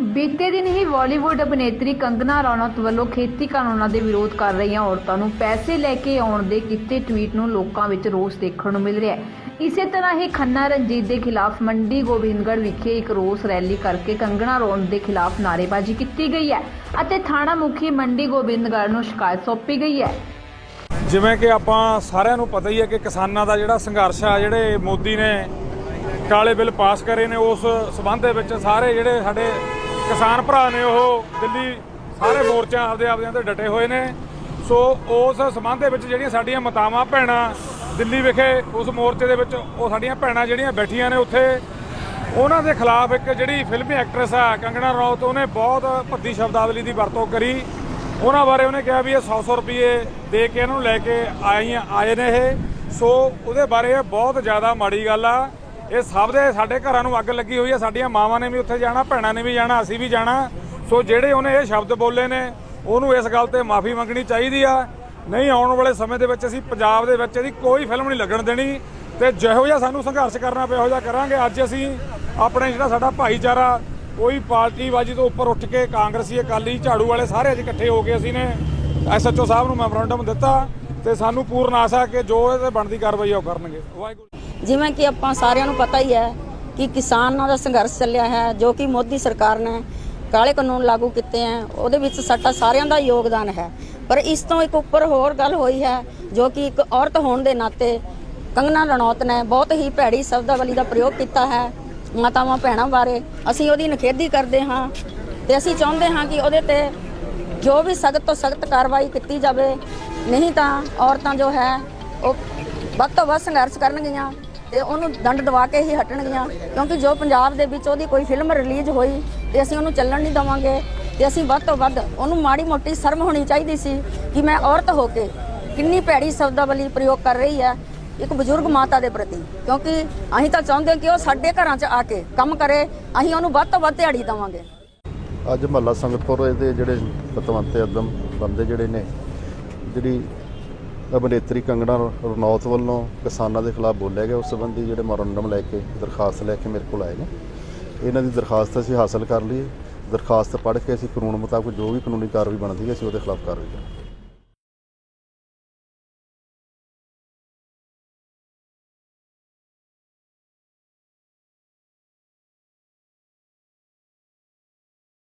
ਬੀਤੇ ਦਿਨ ਹੀ ਬਾਲੀਵੁੱਡ ਅਭਿਨੇਤਰੀ ਕੰਗਨਾ ਰਣੌਤ ਵੱਲੋਂ ਖੇਤੀ ਕਾਨੂੰਨਾਂ ਦੇ ਵਿਰੋਧ ਕਰ ਰਹੀਆਂ ਔਰਤਾਂ ਨੂੰ ਪੈਸੇ ਲੈ ਕੇ ਆਉਣ ਦੇ ਕੀਤੇ ਟਵੀਟ ਨੂੰ ਲੋਕਾਂ ਵਿੱਚ ਰੋਸ ਦੇਖਣ ਨੂੰ ਮਿਲ ਰਿਹਾ ਹੈ। ਇਸੇ ਤਰ੍ਹਾਂ ਹੀ ਖੰਨਾ ਰਣਜੀਤ ਦੇ ਖਿਲਾਫ ਮੰਡੀ ਗੋਬਿੰਦਗੜ੍ਹ ਵਿਖੇ ਇੱਕ ਰੋਸ ਰੈਲੀ ਕਰਕੇ ਕੰਗਨਾ ਰਣੌਤ ਦੇ ਖਿਲਾਫ ਨਾਅਰੇਬਾਜ਼ੀ ਕੀਤੀ ਗਈ ਹੈ ਅਤੇ ਥਾਣਾ ਮੁਖੀ ਮੰਡੀ ਗੋਬਿੰਦਗੜ੍ਹ ਨੂੰ ਸ਼ਿਕਾਇਤ ਸੌਂਪੀ ਗਈ ਹੈ। ਜਿਵੇਂ ਕਿ ਆਪਾਂ ਸਾਰਿਆਂ ਨੂੰ ਪਤਾ ਹੀ ਹੈ ਕਿ ਕਿਸਾਨਾਂ ਦਾ ਜਿਹੜਾ ਸੰਘਰਸ਼ ਆ, ਜਿਹੜੇ ਮੋਦੀ ਨੇ ਕਾਲੇ ਬਿੱਲ ਪਾਸ ਕਰੇ ਨੇ, ਉਸ ਸਬੰਧ ਦੇ ਵਿੱਚ ਸਾਰੇ ਜਿਹੜੇ ਸਾਡੇ ਕਿਸਾਨ ਭਰਾ ਨੇ ਉਹ ਦਿੱਲੀ ਸਾਰੇ ਮੋਰਚਿਆਂ ਆਪਦੇ ਆਪਦਿਆਂ ਤੇ ਡਟੇ ਹੋਏ ਨੇ। ਸੋ ਉਸ ਸਬੰਧ ਦੇ ਵਿੱਚ ਜਿਹੜੀਆਂ ਸਾਡੀਆਂ ਮਾਤਾਵਾਂ ਭੈਣਾਂ ਦਿੱਲੀ ਵਿਖੇ ਉਸ ਮੋਰਚੇ ਦੇ ਵਿੱਚ ਉਹ ਸਾਡੀਆਂ ਭੈਣਾਂ ਜਿਹੜੀਆਂ ਬੈਠੀਆਂ ਨੇ ਉੱਥੇ, ਉਹਨਾਂ ਦੇ ਖਿਲਾਫ ਇੱਕ ਜਿਹੜੀ ਫਿਲਮੀ ਐਕਟਰੈਸ ਆ, ਕੰਗਣਾ ਰਣੌਤ ਉਹਨੇ ਬਹੁਤ ਭੱਦੀ ਸ਼ਬਦਾਵਲੀ ਦੀ ਵਰਤੋਂ ਕਰੀ। ਉਹਨਾਂ ਬਾਰੇ ਉਹਨੇ ਕਿਹਾ ਵੀ ਇਹ 100-100 ਰੁਪਏ ਦੇ ਕੇ ਇਹਨੂੰ ਲੈ ਕੇ ਆਈਆਂ, ਆਏ ਨੇ ਇਹ। ਸੋ ਉਹਦੇ ਬਾਰੇ ਇਹ ਬਹੁਤ ਜ਼ਿਆਦਾ ਮਾੜੀ ਗੱਲ ਆ। ਇਹ ਸਭ ਦੇ ਸਾਡੇ ਘਰਾਂ ਨੂੰ ਅੱਗ ਲੱਗੀ ਹੋਈ ਹੈ। ਸਾਡੀਆਂ ਮਾਵਾਂ ਨੇ ਵੀ ਉੱਥੇ ਜਾਣਾ, ਭੈਣਾਂ ਨੇ ਵੀ ਜਾਣਾ, ਅਸੀਂ ਵੀ ਜਾਣਾ। ਸੋ ਜਿਹੜੇ ਉਹਨੇ ਇਹ ਸ਼ਬਦ ਬੋਲੇ ਨੇ, ਉਹਨੂੰ ਇਸ ਗੱਲ ਤੇ ਮਾਫੀ ਮੰਗਣੀ ਚਾਹੀਦੀ ਆ। ਨਹੀਂ, ਆਉਣ ਵਾਲੇ ਸਮੇਂ ਦੇ ਵਿੱਚ ਅਸੀਂ ਪੰਜਾਬ ਦੇ ਵਿੱਚ ਇਹਦੀ ਕੋਈ ਫਿਲਮ ਨਹੀਂ ਲੱਗਣ ਦੇਣੀ ਤੇ ਜਿਹੋ ਜਿਹਾ ਸਾਨੂੰ ਸੰਘਰਸ਼ ਕਰਨਾ ਪਿਆ ਉਹੋ ਜਿਹਾ ਕਰਾਂਗੇ। ਅੱਜ ਅਸੀਂ ਆਪਣੇ ਜਿਹੜਾ ਸਾਡਾ ਭਾਈਚਾਰਾ, ਕੋਈ ਪਾਰਟੀਬਾਜੀ ਤੋਂ ਉੱਪਰ ਉੱਠ ਕੇ ਕਾਂਗਰਸੀ, ਅਕਾਲੀ, ਝਾੜੂ ਵਾਲੇ ਸਾਰੇ ਅੱਜ ਇਕੱਠੇ ਹੋ ਕੇ ਅਸੀਂ ਨੇ। ਐਸਐਚਓ ਸਾਹਿਬ ਨੂੰ ਮੈਮੋਰੰਡਮ ਦਿੱਤਾ ਤੇ ਸਾਨੂੰ ਪੂਰਨ ਆਸਾ ਕਿ ਜੋ ਇਹਦੇ ਬਣਦੀ ਕਾਰਵਾਈ ਉਹ ਕਰਨਗੇ। ਵਾਹਿਗੁਰੂ। ਜਿਵੇਂ ਕਿ ਆਪਾਂ ਸਾਰਿਆਂ ਨੂੰ ਪਤਾ ਹੀ ਹੈ ਕਿ ਕਿਸਾਨਾਂ ਦਾ ਸੰਘਰਸ਼ ਚੱਲਿਆ ਹੈ, ਜੋ ਕਿ ਮੋਦੀ ਸਰਕਾਰ ਨੇ ਕਾਲੇ ਕਾਨੂੰਨ ਲਾਗੂ ਕੀਤੇ ਹੈ, ਉਹਦੇ ਵਿੱਚ ਸਾਡਾ ਸਾਰਿਆਂ ਦਾ ਯੋਗਦਾਨ ਹੈ। ਪਰ ਇਸ ਤੋਂ ਇੱਕ ਉੱਪਰ ਹੋਰ ਗੱਲ ਹੋਈ ਹੈ, ਜੋ ਕਿ ਇੱਕ ਔਰਤ ਹੋਣ ਦੇ ਨਾਤੇ ਕੰਗਨਾ ਰਣੌਤ ਨੇ ਬਹੁਤ ਹੀ ਭੈੜੀ ਸ਼ਬਦਾਵਲੀ ਦਾ ਪ੍ਰਯੋਗ ਕੀਤਾ ਹੈ, ਮਾਤਾਵਾਂ ਭੈਣਾਂ ਬਾਰੇ। ਅਸੀਂ ਉਹਦੀ ਨਿਖੇਧੀ ਕਰਦੇ ਹਾਂ ਤੇ ਅਸੀਂ ਚਾਹੁੰਦੇ ਹਾਂ ਕਿ ਉਹਦੇ ਤੇ ਜੋ ਵੀ ਸਖਤ ਤੋਂ ਸਖਤ ਕਾਰਵਾਈ ਕੀਤੀ ਜਾਵੇ, ਨਹੀਂ ਤਾਂ ਔਰਤਾਂ ਜੋ ਹੈ, ਉਹ ਵੱਧ ਤੋਂ ਵੱਧ ਸੰਘਰਸ਼ ਕਰਨਗੀਆਂ। ਤੇ ਉਹਨੂੰ ਦੰਡ ਦਵਾ ਕੇ ਹੀ ਹਟਣਗੀਆਂ। ਕਿਉਂਕਿ ਜੋ ਪੰਜਾਬ ਦੇ ਵਿੱਚ ਉਹਦੀ ਕੋਈ ਫਿਲਮ ਰਿਲੀਜ਼ ਹੋਈ, ਤੇ ਅਸੀਂ ਉਹਨੂੰ ਚੱਲਣ ਨਹੀਂ ਦਵਾਂਗੇ। ਤੇ ਅਸੀਂ ਵੱਧ ਤੋਂ ਵੱਧ ਉਹਨੂੰ ਮਾੜੀ ਮੋਟੀ ਸ਼ਰਮ ਹੋਣੀ ਚਾਹੀਦੀ ਸੀ ਕਿ ਮੈਂ ਔਰਤ ਹੋ ਕੇ ਕਿੰਨੀ ਭੈੜੀ ਸ਼ਬਦਾਵਲੀ ਪ੍ਰਯੋਗ ਕਰ ਰਹੀ ਹੈ ਇੱਕ ਬਜ਼ੁਰਗ ਮਾਤਾ ਦੇ ਪ੍ਰਤੀ। ਕਿਉਂਕਿ ਅਸੀਂ ਤਾਂ ਚਾਹੁੰਦੇ ਕਿ ਉਹ ਸਾਡੇ ਘਰਾਂ 'ਚ ਆ ਕੇ ਕੰਮ ਕਰੇ, ਅਸੀਂ ਉਹਨੂੰ ਵੱਧ ਤੋਂ ਵੱਧ ਦਿਹਾੜੀ ਦੇਵਾਂਗੇ। ਅੱਜ ਮਹੱਲਾ ਸੰਗਤਪੁਰ ਦੇ ਜਿਹੜੇ ਪਤਵੰਤੇ ਅਦਮ ਬੰਦੇ ਜਿਹੜੇ ਨੇ, ਜਿਹੜੀ ਅਭਿਨੇਤਰੀ ਕੰਗਣਾ ਰਣੌਤ ਵੱਲੋਂ ਕਿਸਾਨਾਂ ਦੇ ਖਿਲਾਫ ਬੋਲਿਆ ਗਿਆ। ਉਸ ਸੰਬੰਧੀ ਜਿਹੜੇ ਮੈਮੋਰੰਡਮ ਲੈ ਕੇ, ਦਰਖਾਸਤ ਲੈ ਕੇ ਮੇਰੇ ਕੋਲ ਆਏ ਨੇ। ਇਹਨਾਂ ਦੀ ਦਰਖਾਸਤ ਅਸੀਂ ਹਾਸਲ ਕਰ ਲਈ। ਦਰਖਾਸਤ ਪੜ੍ਹ ਕੇ ਅਸੀਂ ਕਾਨੂੰਨ ਮੁਤਾਬਕ ਜੋ ਵੀ ਕਾਨੂੰਨੀ ਕਾਰਵਾਈ ਬਣਦੀ ਹੈ, ਅਸੀਂ ਉਹਦੇ ਖਿਲਾਫ ਕਾਰਵਾਈ ਕਰਾਂਗੇ।